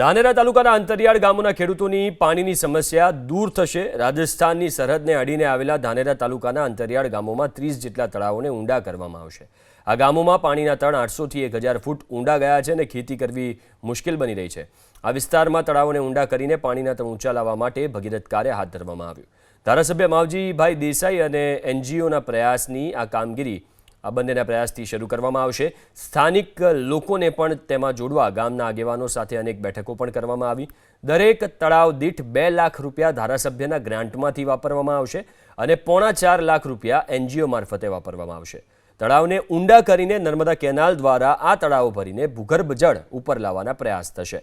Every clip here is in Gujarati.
ધાનેરા તાલુકાના અંતરિયાળ ગામોના ખેડૂતોની પાણીની સમસ્યા દૂર થશે. રાજસ્થાનની સરહદને અડીને આવેલા ધાનેરા તાલુકાના અંતરિયાળ ગામોમાં ત્રીસ જેટલા તળાવોને ઊંડા કરવામાં આવશે. આ ગામોમાં પાણીના તળ આઠસોથી એક હજાર ફૂટ ઊંડા ગયા છે અને ખેતી કરવી મુશ્કેલ બની રહી છે. આ વિસ્તારમાં તળાવોને ઊંડા કરીને પાણીના તળ ઊંચા લાવવા માટે ભગીરથ કાર્ય હાથ ધરવામાં આવ્યું. ધારાસભ્ય માવજીભાઈ દેસાઈ અને એનજીઓના પ્રયાસની આ કામગીરી આ બંનેના પ્રયાસથી શરૂ કરવામાં આવશે. સ્થાનિક લોકોને પણ તેમાં જોડવા ગામના આગેવાનો સાથે અનેક બેઠકો પણ કરવામાં આવી. દરેક તળાવ દીઠ બે લાખ રૂપિયા ધારાસભ્યના ગ્રાન્ટમાંથી વાપરવામાં આવશે અને પોણા ચાર લાખ રૂપિયા એનજીઓ મારફતે વાપરવામાં આવશે. તળાવને ઊંડા કરીને નર્મદા કેનાલ દ્વારા આ તળાવો ભરીને ભૂગર્ભ જળ ઉપર લાવવાના પ્રયાસ થશે.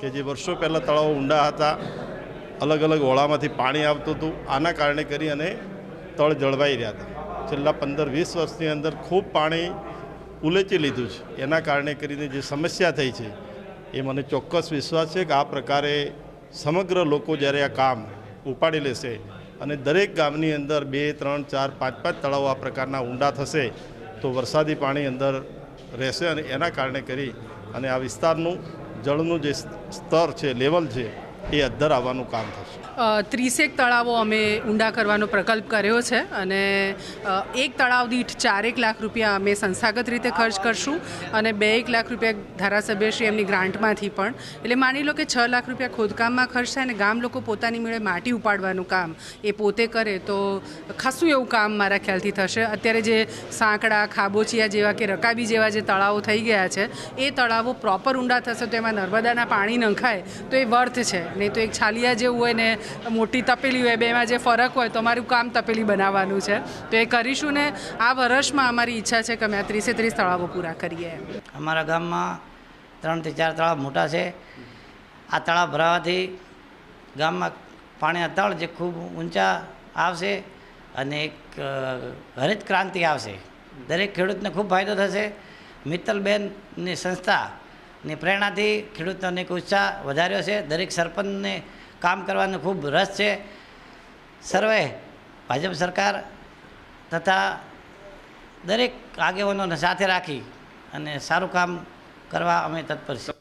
કે જે વર્ષો પહેલાં તળાવો ઊંડા હતા, અલગ અલગ હોળામાંથી પાણી આવતું હતું, આના કારણે કરી અને તળ જળવાઈ રહ્યા હતા. છેલ્લા પંદર, વીસ વર્ષની અંદર ખૂબ પાણી ઉલેચી લીધું છે. એના કારણે કરીને જે સમસ્યા થઈ છે, એ મને ચોક્કસ વિશ્વાસ છે કે આ પ્રકારે સમગ્ર લોકો જ્યારે આ કામ ઉપાડી લેશે અને દરેક ગામની અંદર બે, ત્રણ, ચાર, પાંચ પાંચ તળાવો આ પ્રકારના ઊંડા થશે, તો વરસાદી પાણી અંદર રહેશે અને એના કારણે કરી અને આ વિસ્તારનું જળનું જે સ્તર છે, લેવલ છે એ અદ્ધર આવવાનું કામ થશે. ત્રીસેક તળાવો અમે ઊંડા કરવાનો પ્રકલ્પ કર્યો છે અને એક તળાવ દીઠ ચારેક લાખ રૂપિયા અમે સંસ્થાગત રીતે ખર્ચ કરશું અને બે એક લાખ રૂપિયા ધારાસભ્યશ્રી એમની ગ્રાન્ટમાંથી પણ. એટલે માની લો કે છ લાખ રૂપિયા ખોદકામમાં ખર્ચ થાય અને ગામ લોકો પોતાની મેળે માટી ઉપાડવાનું કામ એ પોતે કરે તો ખાસું એવું કામ મારા ખ્યાલથી થશે. અત્યારે જે સાંકડા, ખાબોચિયા જેવા કે રકાબી જેવા જે તળાવો થઈ ગયા છે, એ તળાવો પ્રોપર ઊંડા થશે તો એમાં નર્મદાના પાણી નંખાય તો એ વર્થ છે. નહીં તો એક છાલિયા જેવું હોય ને મોટી તપેલી હોય, બેમાં જે ફરક હોય તો અમારું કામ તપેલી બનાવવાનું છે. તો એ કરીશું ને, આ વર્ષમાં અમારી ઈચ્છા છે કે અમે આ ત્રીસે ત્રીસ તળાવો પૂરા કરીએ. અમારા ગામમાં ત્રણથી ચાર તળાવ મોટા છે. આ તળાવ ભરાવાથી ગામમાં પાણીના તળ જે ખૂબ ઊંચા આવશે અને એક હરિત ક્રાંતિ આવશે. દરેક ખેડૂતને ખૂબ ફાયદો થશે. મિત્તલબેનની સંસ્થાની પ્રેરણાથી ખેડૂતોને ઉત્સાહ વધાર્યો છે. દરેક સરપંચને કામ કરવાનો ખૂબ રસ છે. સર્વે, ભાજપ સરકાર તથા દરેક આગેવાનોને સાથે રાખી અને સારું કામ કરવા અમે તત્પર છીએ.